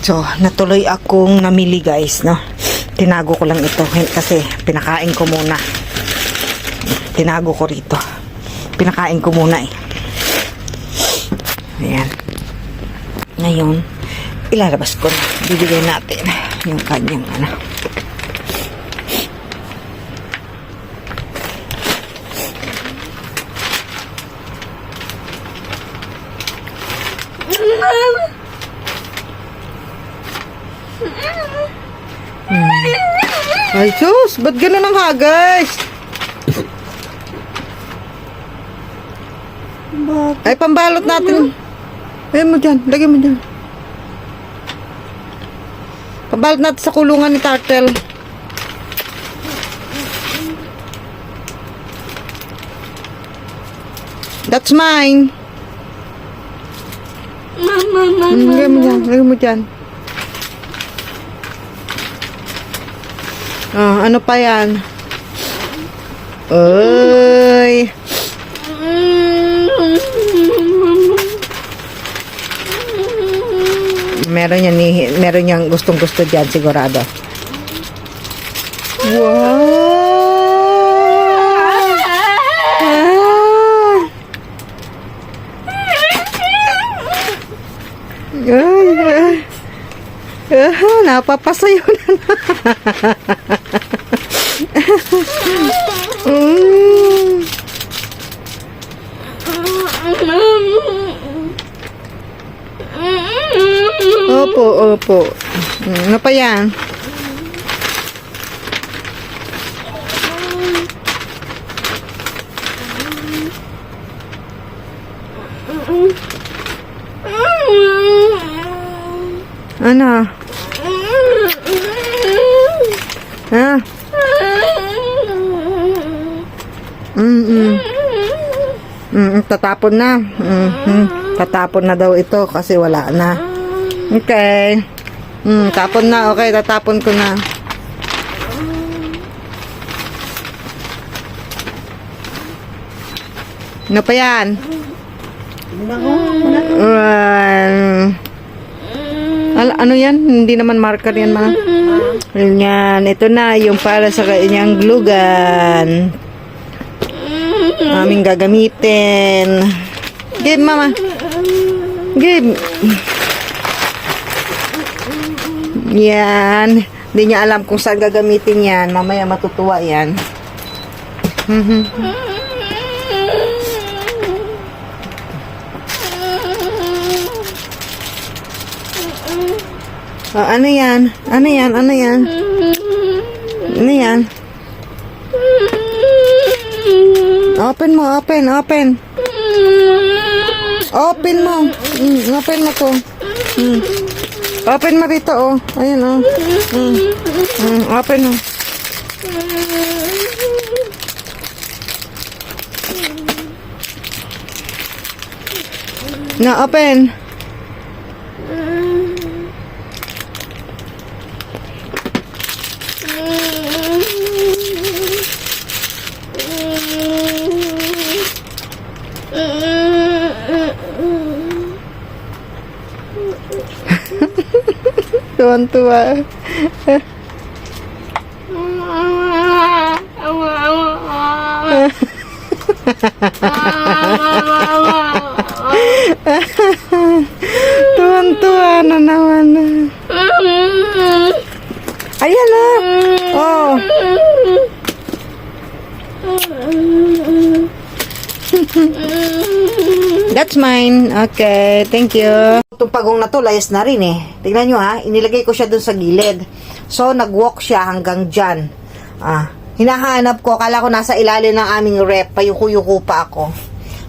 So, natuloy akong namili guys, no? Tinago ko lang ito kasi pinakain ko muna. Tinago ko rito. Pinakain ko muna eh. Ayan. Ngayon, ilalabas ko na. Bibigay natin yung kanyang ano. Ay, sus! Ba't gano'n ang hagas? Ay, pambalot natin. Lagyan mo dyan. Lagyan mo dyan. Pambalot natin sa kulungan ni Turtle. That's mine. Mama, mama. Mm, Lagyan mo dyan. Lagyan mo dyan. Ah, ano pa yan? Uy. Meron yan, meron niyang gustong gusto dyan sigurado. Wow! Ay, ay. Ah, napapasayo na na. mm. Opo, opo. Mm, Ano pa yan? Ano? Ha? Mm, mm. Mm, tatapon na. Mm, mm. Tatapon na daw ito kasi wala na. Okay. Mm, tapon na. Okay, tatapon ko na. Ano pa yan? Uh, Al- ano yan? Hindi naman marker yan, ma. Yan, ito na yung para sa kanyang glue gun. Aming gagamitin. Give, mama. Give. Yan. Hindi niya alam kung saan gagamitin yan. Mamaya matutuwa yan. Mhm. Oh, ano yan? Ano yan? Ano yan? Ano yan? Open mo, open, open. Open mo. Mm, open mo to. Mm. Open mo rito, oh. Ayun, oh. Mm. Mm, open mo. Na, open. Tuwan-tuwa. Tuwan-tuwa na naman. Ayan na. Oh. That's mine. Okay, thank you. Itong pagong na to, layas na rin eh. Tingnan nyo ha, inilagay ko siya dun sa gilid. So, nag-walk siya hanggang dyan. Ah, hinahanap ko, kala ko nasa ilalim ng aming rep, payuko-yuko pa ako.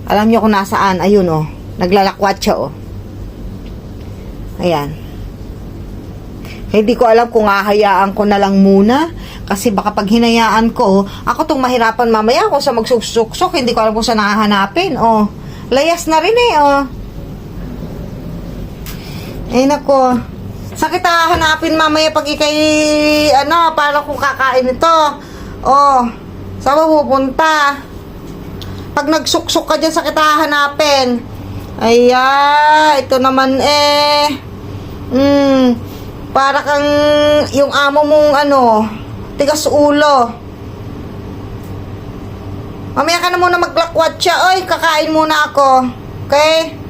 Alam nyo kung nasaan, ayun oh. Naglalakwat siya oh. Ayan. Hindi ko alam kung hahayaan ko na lang muna. Kasi baka pag hinayaan ko, ako tong mahirapan mamaya kung sa magsuksok, hindi ko alam kung saan nakahanapin. Oh, layas na rin eh, oh. Eh, nako. Sakit hahanapin mamaya pag ikay, ano, para kung kakain ito. Oh, saan ba pupunta? Pag nagsuksok ka dyan, sakit hahanapin. Ay, ito naman eh. Hmm, para kang yung amo mong ano, tigas ulo. Mamaya ka na muna maglakwat siya. Oy, kakain muna ako. Okay?